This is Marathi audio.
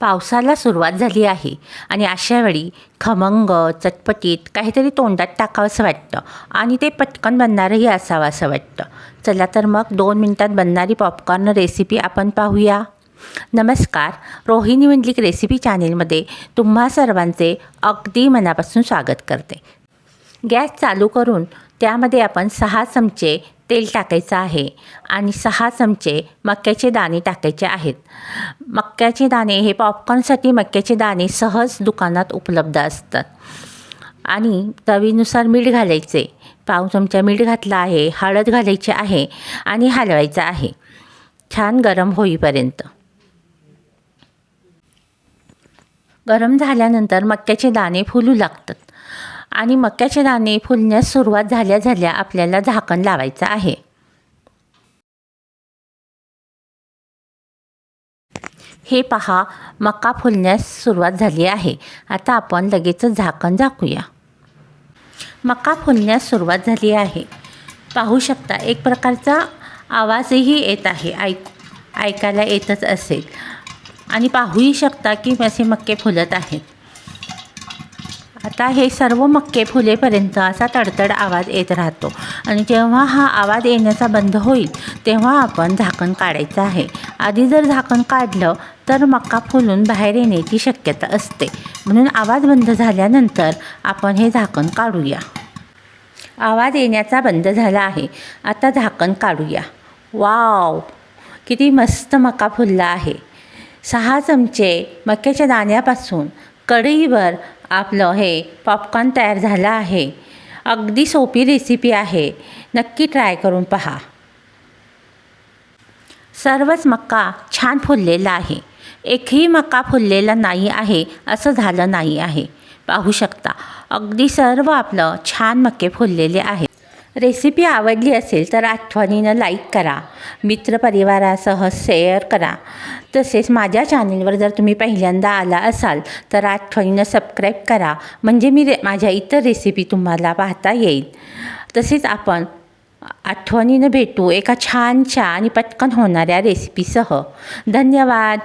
पावसाला सुरुवात झाली आहे. आणि अशावेळी खमंग चटपटीत काहीतरी तोंडात टाकावंसं वाटतं. आणि ते पटकन बनणारंही असावं असं वाटतं. चला तर मग दोन मिनटात बनणारी पॉपकॉर्न रेसिपी आपण पाहूया. नमस्कार. रोहिणी विंडलिक रेसिपी चॅनेलमध्ये तुम्हा सर्वांचे अगदी मनापासून स्वागत करते. गॅस चालू करून त्यामध्ये आपण सहा चमचे तेल टाकायचं आहे आणि सहा चमचे मक्याचे दाणे टाकायचे आहेत. मक्याचे दाणे हे पॉपकॉर्नसाठी मक्याचे दाणे सहज दुकानात उपलब्ध असतात. आणि चवीनुसार मीठ घालायचे. पाव चमचा मीठ घातला आहे हळद घालायची आहे आणि हलवायचं आहे. छान गरम होईपर्यंत. गरम झाल्यानंतर मक्याचे दाणे फुलू लागतात. आणि मक्याचे दाणे फुलण्यास सुरुवात झाल्या झाल्या आपल्याला झाकण लावायचं आहे. हे पहा मका फुलण्यास सुरुवात झाली आहे. आता आपण लगेचच झाकण झाकूया. मका फुलण्यास सुरुवात झाली आहे. पाहू शकता एक प्रकारचा आवाजही येत आहे. ऐक ऐकायला येतच असेल. आणि पाहूही शकता की असे मक्के फुलत आहेत. आता हे सर्व मक्के फुलेपर्यंत असा तडतड आवाज येत राहतो. आणि जेव्हा हा आवाज येण्याचा बंद होईल तेव्हा आपण झाकण काढायचं आहे. आधी जर झाकण काढलं तर मक्का फुलून बाहेर येण्याची शक्यता असते. म्हणून आवाज बंद झाल्यानंतर आपण हे झाकण काढूया. आवाज येण्याचा बंद झाला आहे. आता झाकण काढूया. वाव! किती मस्त मका फुलला आहे. सहा चमचे मक्याच्या दाण्यापासून कढईवर आपलं हे पॉपकॉर्न तयार झालं आहे. अगदी सोपी रेसिपी आहे. नक्की ट्राय करून पहा. सर्वच मक्का छान फुललेला आहे. एकही मक्का फुललेला नाही आहे असं झालं नाही आहे. पाहू शकता अगदी सर्व आपलं छान मक्के फुललेले आहेत. रेसिपी आवडली असेल तर आठवणीनं लाईक करा. मित्रपरिवारासह शेअर करा. तसेच माझ्या चॅनेलवर जर तुम्ही पहिल्यांदा आला असाल तर आठवणीनं सबस्क्राईब करा. म्हणजे मी रे माझ्या इतर रेसिपी तुम्हाला पाहता येईल. तसेच आपण आठवणीनं भेटू एका छानशा आणि पटकन होणाऱ्या रेसिपीसह धन्यवाद.